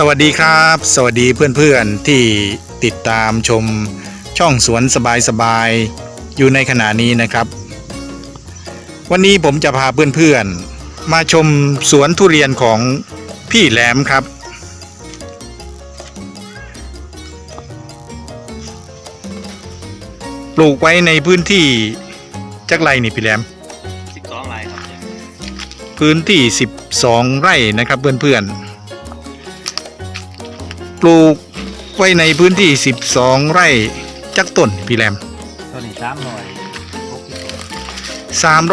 สวัสดีครับ สวัสดีเพื่อนๆที่ติดตามชมช่องสวนสบายๆอยู่ในขณะนี้นะครับ วันนี้ผมจะพาเพื่อนๆ มาชมสวนทุเรียนของพี่แหลมครับ ปลูกไว้ในพื้นที่จักไรนี่พี่แหลมสิบสองลายครับ พื้นที่ 12 ไร่นะครับเพื่อนๆ ปลูกไว้ในพื้นที่ 12 ไร่จักต้นพี่แรมตัวนี้สาม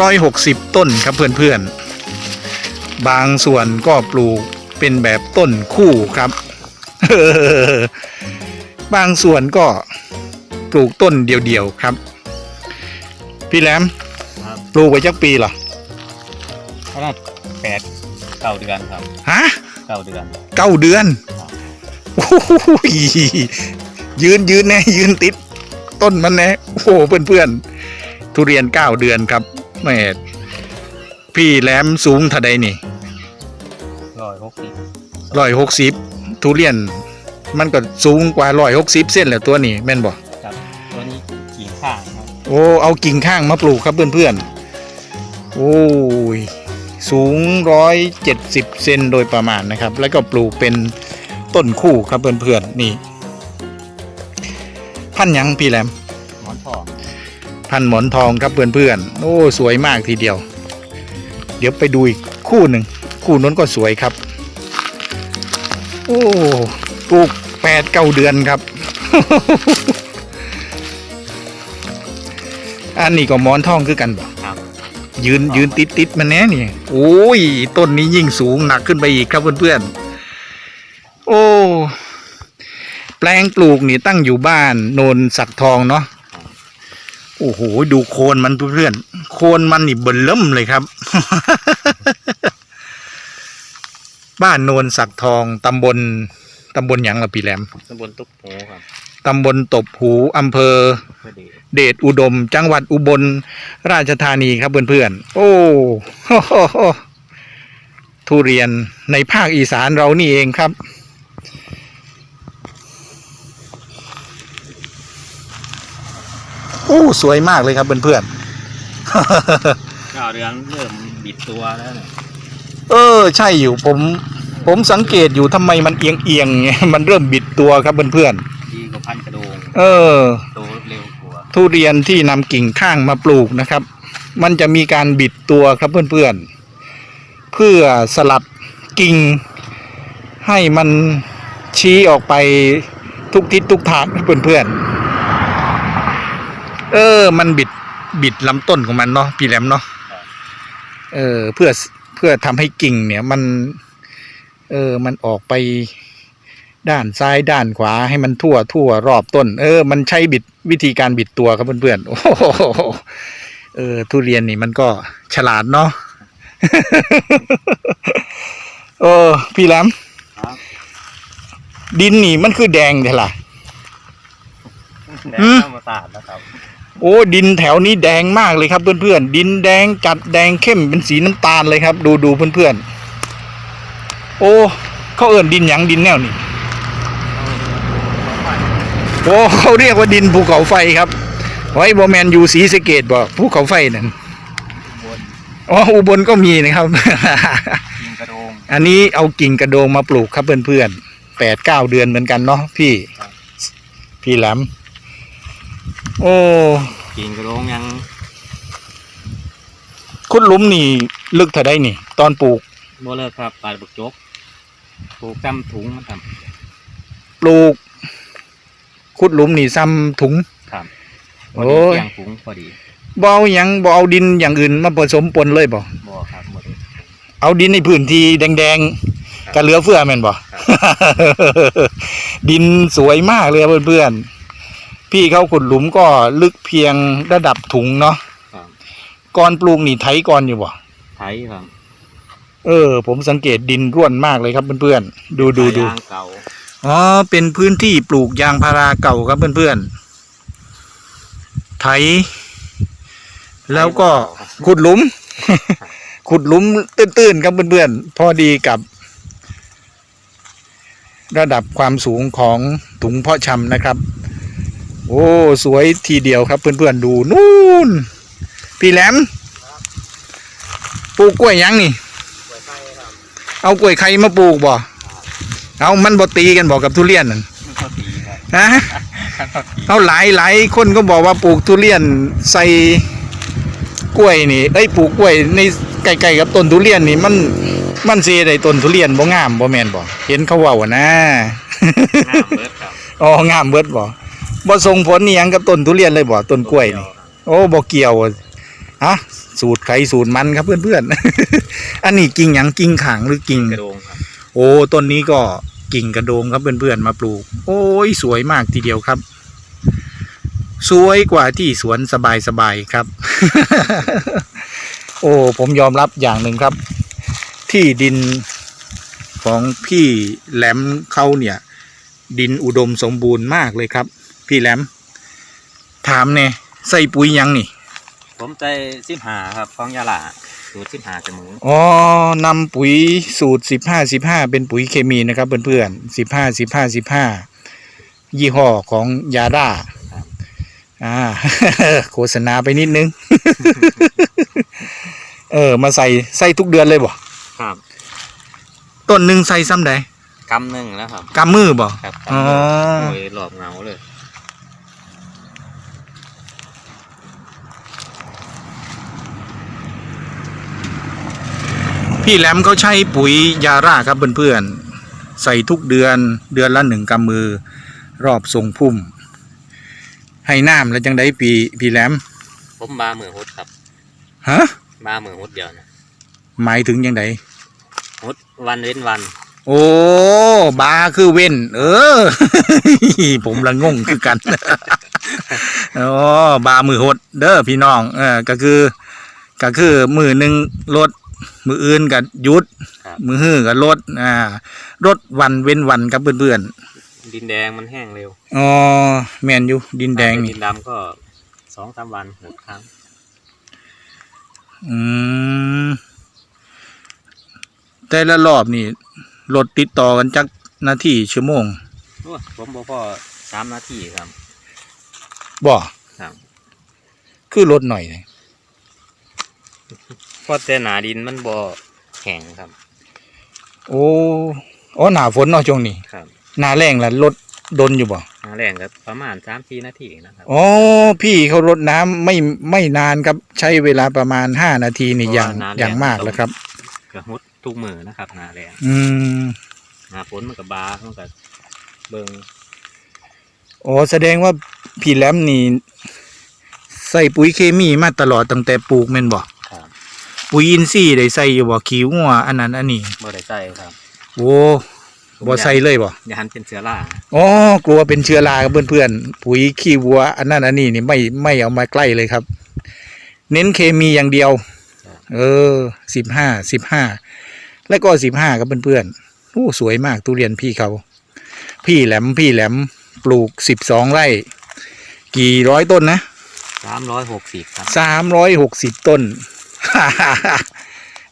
ร้อยหกสิบ360 ต้นครับเพื่อนๆ บางส่วนก็ปลูกเป็นแบบต้นคู่ครับ บางส่วนก็ปลูกต้นเดียวๆครับ พี่แรมครับปลูกไว้จักปีเหรอขนาดแปดเก้าเดือนครับฮะเก้าเดือน เก้าเดือนโอ้โห ยืนยืนแน่ยืนติด ต้นมันแน่โอ้โหเพื่อนเพื่อนๆทุเรียนเก้าเดือนครับแม่พี่แหลมสูงเท่าใดนี่ร้อยหกสิบร้อยหกสิบทุเรียน มันก็สูงกว่าร้อยหกสิบเส้นแหละตัวนี้แม่นบ่ครับตัวนี้กิ่งข้างครับโอ้เอากิ่งข้างมาปลูกครับเพื่อนเพื่อนๆโอ้ยสูงร้อยเจ็ดสิบเซนโดยประมาณนะครับ แล้วก็ปลูกเป็น ต้นคู่ครับเพื่อนเพื่อนๆนี่ พันธุ์หยังพี่แหลมหมอนทองพันหมอนทองครับเพื่อนๆโอ้สวยมากทีเดียว เดี๋ยวไปดูอีกคู่หนึ่งคู่นั้นก็สวยครับ โอ้ปลูกแปดเก้าเดือนครับ อันนี้ก็หมอนทองคือกันบ่ครับยืนยืนติดติดๆมันแน่นี่โอ้ย ต้นนี้ยิ่งสูงหนักขึ้นไปอีกครับเพื่อนๆ โอ้ แปลงปลูกนี่ตั้งอยู่บ้านโนนสักทองเนาะโอ้โห ดูโคนมันเพื่อนๆโคนมันนี่เบิ่นเริ่มเลยครับ บ้านโนนสักทองตำบลตำบลหยังละปีแหลมตำบลตุ๊กโหครับตำบลตบหูอำเภอเพื่อเดชเดชอุดม จังหวัดอุบลราชธานีครับเพื่อนๆ โอ้ ทุเรียนในภาคอีสานเรานี่เองครับ อ้สวยมากเลยครับเพื่อนๆเก้าเดือนเริ่มบิดตัวแล้วเนี่ยเออ ใช่อยู่ผม ผมสังเกตอยู่ทำไมมันเอียงเอียงๆไงมันเริ่มบิดตัวครับเพื่อนดีกว่าพันกระโดงๆเออ โตเร็วกว่าทุเรียนที่นำกิ่งข้างมาปลูกนะครับ มันจะมีการบิดตัวครับเพื่อนๆ เพื่อสลับกิ่ง ให้มันชี้ออกไปทุกทิศทุกทางครับเพื่อนๆ เออ มันบิดบิดลำต้นของมันเนาะพี่แหลมเนาะเออ เพื่อเพื่อทำให้กิ่งเนี่ยมัน เออ มันออกไปด้านซ้ายด้านขวาให้มันทั่วทั่วรอบต้น เออ มันใช้บิดวิธีการบิดตัวครับเพื่อนๆโอ้โหเออ ทุเรียนนี่มันก็ฉลาดเนาะเออ พี่แหลมครับดินนี่มันคือแดงเท่าล่ะแดอืงมธรรมศาสตร์นะครับ โอ้ดินแถวนี้แดงมากเลยครับเพื่อนๆดินแดงจัดแดงเข้มเป็นสีน้ำตาลเลยครับ ดูดูเพื่อนๆโอ้เขาเอิ่นดินหยังดินแนวนี่โอ้เขาเรียกว่าดินภูเขาไฟครับ ไว้บอแมนอยู่สีสะเกตบ่ภูเขาไฟนั่นบนอ๋ออุบลก็มีนะครับกิ่งกระโดงอันนี้เอากิ่งกระโดงมาปลูกครับเพื่อนๆแปดเก้าเดือนเหมือนกันเนาะพี่ครับพี่แหลม โอ้กิ่งกระโดงยังคุดหลุมนี่ลึกเท่าไดนี่ ตอนปลูกโบเลิกครับปลาบุกจกปลูกจำถุงมันทปลูกคุดหลุมนี่ซ้ำถุงำครับโอ้โอ้ยยยงถุงพอดีบ่เอาหยังบ่เอาดินอย่างอื่นมาผสมปนเลยบ่บ่ครับหมดเอาดินในพื้นที่แดงๆกะเหลือเฟือแม่นบ่ ดินสวยมากเลยครับเพื่อนๆ พี่เขาขุดหลุมก็ลึกเพียงระดับถุงเนาะครับ ก่อนปลูกนี่ไถก่อนอยู่บ่ไถครับเออ ผมสังเกตดินร่วนมากเลยครับเพื่อนๆดูดูดู ยางเก่าอ๋อ เป็นพื้นที่ปลูกยางพาราเก่าครับเพื่อนๆ ไถ แล้วก็ขุดหลุม ขุดหลุมตื้นๆ ครับเพื่อนๆ พอดีกับ ระดับความสูงของถุงเพาะชำนะครับ โอ้สวยทีเดียวครับเพื่อนๆดูนู่นพี่แหลมปลูกกล้วยยังนี่กล้วยไข่ครับเอากล้วยไข่มาปลูกบ่เอามันบ่ตีกันบอกกับทุเรียนนั่นข้าวตีครับฮะข้าวตีเอาหลายหลายคนก็บอกว่าปลูกทุเรียนใส่กล้วยนี่เอ้ยปลูกกล้วยในใกล้ๆกับต้นทุเรียนนี่มันมันสิได้ต้นทุเรียนบ่งามบ่แม่นบ่เห็นเขาเว้าอะนะงามเบิดครับอ๋องามเบิดบ่ บ่ส่งผลนี่ยังกับต้นทุเรียนเลยบ่ต้นกล้วยนี่โอ้บ่เกี่ยวอะฮะสูตรไข่สูตรมันครับเพื่อนๆ อันนี้กิ่งหยังกิ่งขางหรือกิ่งกระโดงครับโอ้ต้นนี้ก็กิ่งกระโดงครับเพื่อนๆมาปลูก โอ้ยสวยมากทีเดียวครับ สวยกว่าที่สวนสบายๆครับ โอ้ผมยอมรับอย่างหนึ่งครับ ที่ดินของพี่แหลมเขาเนี่ย ดินอุดมสมบูรณ์มากเลยครับ พี่แหลม ถามเนี่ยใส่ปุ๋ยยังนี่ ผมใจสิบหาครับของยาลาสูตรสิบหาจมูกอ๋อนำปุ๋ยสูตรสิบห้าสิบห้าเป็นปุ๋ยเคมีนะครับเพื่อนๆสิบห้าสิบห้าสิบห้ายี่ห้อของยาด้าอ่าโฆษณาไปนิดนึง เออ มาใส่ใส่ทุกเดือนเลยบ่ครับต้นหนึ่งใส่ซ้ำใดกำหนึ่งแล้วครับกำมือบ่ครับอ๋อโอ้ยหลอบเหงาเลย พี่แหลมเขาใช้ปุ๋ยยาร่าครับเพื่อนๆใส่ทุกเดือนเดือนละหนึ่งกำมือรอบทรงพุ่ม ให้น้ำแล้วจังได้ปีพี่แหลม ผมบามือฮุดครับฮะบามือฮุดเดียวนะหมายถึงยังไงฮุดวันเว้นวัน โอ้บาคือเว้น เออ ผมละงงคือกันอ๋อบามือหด เด้อพี่น้องเออก็คือ ก็คือมือหนึ่งลด มืออื่นก็หยุด ครับ มือฮื้อก็ลดอ่าลดวันเว้นวันครับเพื่อนดินแดงมันแห้งเร็วๆอ๋อแมนอยู่ดินแดงถ้าเป็นี่ดินดำก็สองสามวันหกครั้ง อืมแต่ละรอบนี่รถติดต่อกันจักนาทีชั่วโมงโอ้ยผมบอกพอสามนาทีครับ บ่ครับ คือรถหน่อยเลย เพราะแต่หนาดินมันบ่แข็งครับ โอ้อ๋อหนาฝนเนาะช่วงนี้ครับหนาแรงล่ะรถดนอยู่บ่หนาแรงก็ประมาณสามสี่นาทีนะครับอ๋อพี่เขารดน้ำไม่ไม่นานครับใช้เวลาประมาณห้านาทีนี่อย่างอย่างมากแล้วครับก็ฮุดทุกมือนะครับหนาแรงอืมหนาฝนมันก็บามันก็เบิ่งอ๋อแสดงว่าพี่แหลมนี่ใส่ปุ๋ยเคมีมาตลอดตั้งแต่ปลูกแม่นบ่ครับ ปุ๋ยอินทรีย์ได้ใส่อยู่บ่ขี้งัวอันนั้นอันนี้บ่ได้ใส่ครับโอ้บ่ใส่เลยบ่อย่าหันเป็นเสือล่าอ๋อกลัวเป็นเชื้อราครับเพื่อนๆปุ๋ยขี้วัว อันนั้นอันนี้นี่ไม่ไม่เอามาใกล้เลยครับ เน้นเคมีอย่างเดียว เออสิบห้าสิบห้าแล้วก็สิบห้าครับเพื่อนๆโอ้สวยมากทุเรียนพี่เขา พี่แหลมพี่แหลมปลูกสิบสองไร่ กี่ร้อยต้นนะสามร้อยหกสิบครับสามร้อยหกสิบต้น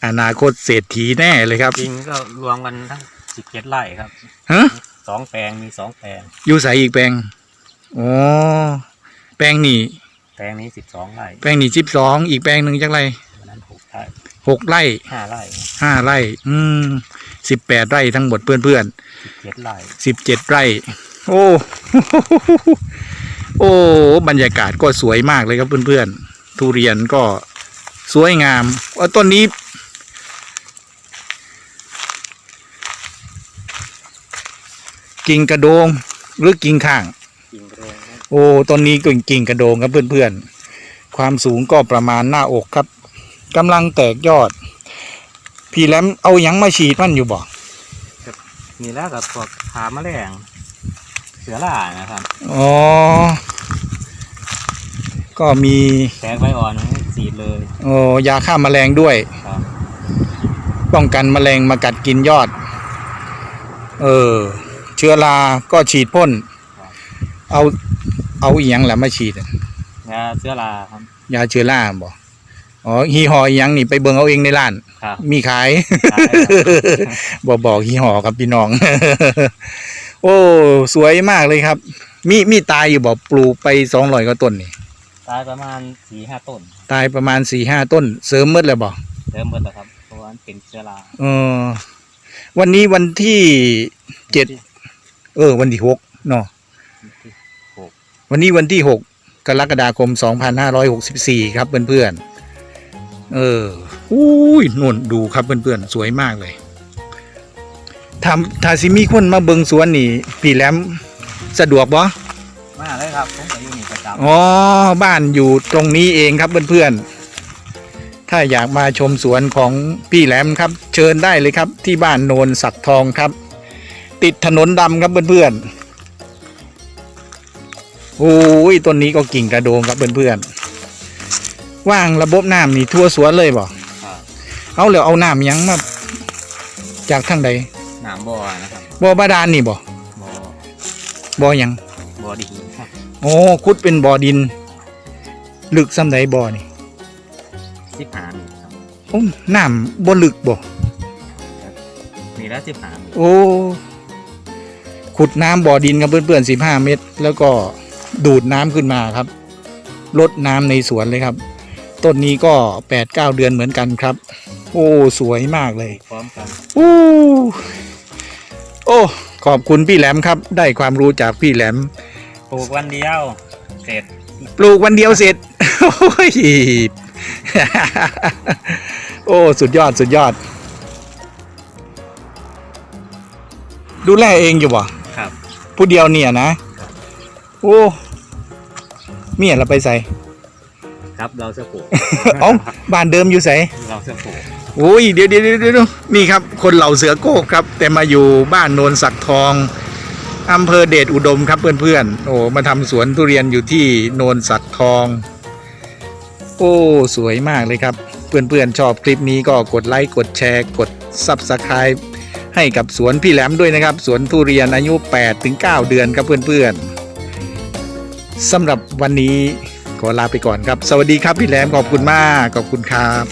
อนาคตเศรษฐีแน่เลยครับจริงก็รวมกันทั้งสิบเจ็ดไร่ครับฮะสองแปลงมีสองแปลงอยู่ใส่อีกแปลงอ๋อแปลงนี่แปลงนี้สิบสองไร่แปลงนี่สิบสองอีกแปลงหนึ่งจักไรวันนั้นหกไร่หกไร่ห้าไร่ห้าไร่ อืมสิบแปดไร่ทั้งหมดเพื่อนเพื่อนสิบเจ็ดไร่สิบเจ็ดไร่ โอ้โอ้ บรรยากาศก็สวยมากเลยครับเพื่อนๆ ทุเรียนก็ สวยงามว่าต้นนี้ กิ่งกระโดงหรือกิ่งข้างจริงโรงนะโอ้ต้นนี้ก็กิ่งกระโดงครับเพื่อนๆ ความสูงก็ประมาณหน้าอกครับกำลังแตกยอด พี่แหลมเอาหยังมาฉีดมันอยู่บ่มีแล้วกับพวกขาแมลงเสือล่านะครับ อ๋อ ก็มีแตกใบอ่อน สีดเลยโอ้ยาฆ่าแมลงด้วย ครับป้องกันแมลงมากัดกินยอด เออ เชื้อราก็ฉีดพ่น เอา เอาอีหยังแหละมาฉีดอะยาเสือราครับ ยาเชื้อราบ่อ๋อฮีฮออีหยังนี่ไปเบิ่งเอาเองในร้านคครับ มีขาย ขายครับบอกบอกยี่ห้อครับพี่น้อง โอ้ สวยมากเลยครับ มีมีตายอยู่บอกปลูกไปสองร้อยกว่าต้นนี่ ตายประมาณสี่ห้าต้น ตายประมาณสี่ห้าต้น เสริมหมดเลยบอกเริ่มเบิดแล้วครับเพราะว่ามันเป็นเชื้อราเออวันนี้วันที่เจ็ดเออ วันที่หกเนาะที่หกวันนี้วันที่หกกรกฎาคมสองพันห้าร้อยหกสิบสี่ครับเพื่อนๆเอออุ้ยนุ่นดูครับเพื่อนๆสวยมากเลยถ้าถ้าสิมีคนมาเบิงสวนนี่พี่แหลมสะดวกบ่มาเลยครับผมก็อยู่นี่ ประจำอ๋อ บ้านอยู่ตรงนี้เองครับเพื่อนๆ ถ้าอยากมาชมสวนของพี่แหลมครับ เชิญได้เลยครับ ที่บ้านโนนสักทองครับ ติดถนนดำครับเพื่อนๆ โอ้ยต้นนี้ก็กิ่งกระโดงครับเพื่อนๆ ว่างระบบน้ำนี่ทั่วสวนเลยบ่ครับเอาแล้วเอาน้ำหยังมาจากทางใดหนามบ่อนะครับบ่อบาดาลนี่บ่บ่อบ่หยังบ่อดินครับ โอ้คุดเป็นบ่อดิน ลึกซ้ำใดบ่อนี่สิบหานี่ครับโอ้น้ำบ่ลึกบ่นี่แล้วสิบหานี่โอ้ขุดน้ำบ่อดินครับเพื่อนๆสิบห้าเมตร แล้วก็ดูดน้ำขึ้นมาครับลดน้ำในสวนเลยครับ ต้นนี้ก็แปดเก้าเดือนเหมือนกันครับ โอ้สวยมากเลยพร้อมกันโอ้โอ้ขอบคุณพี่แหลมครับ ได้ความรู้จากพี่แหลม ปลูกวันเดียว เสร็จ ปลูกวันเดียวเสร็จ โอ้ย โอ้ สุดยอด สุดยอด ดูแลเองอยู่บ่ครับ ผู้เดียวเนี่ยนะ โอ้เมียเราไปใส่ ครับ เราจะปลูกเอ้าบ้านเดิมอยู่ใส่เราจะปลูกโอ้ย เดี๋ยวเดี๋ยวเดี๋ยวเดี๋ยวนี่ครับ คนเหล่าเสือโก้ครับ แต่มาอยู่บ้านโนนสักทอง อำเภอเดชอุดมครับเพื่อนๆ โอ้มาทำสวนทุเรียนอยู่ที่โนนสักทอง โอ้ สวยมากเลยครับ เพื่อนๆ ชอบคลิปนี้ก็กดไลค์ กดแชร์ กด Subscribe ให้กับสวนพี่แหลมด้วยนะครับ สวนทุเรียนอายุ 8-9 เดือนครับเพื่อนๆสำหรับวันนี้ขอลาไปก่อนครับ สวัสดีครับพี่แหลมขอบคุณมากขอบคุณครับ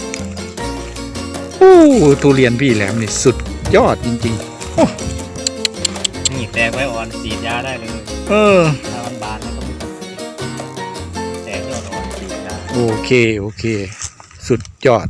โอ้ทุเรียนพี่แหลมนี่สุดยอดจริงนี่ แตกไว้อ่อนฉีดยาได้เลยๆเออ ถ้ามันบานแล้วก็ไม่ต้องแตกยอดอ่อนฉีดยา โอเค โอเค สุดยอด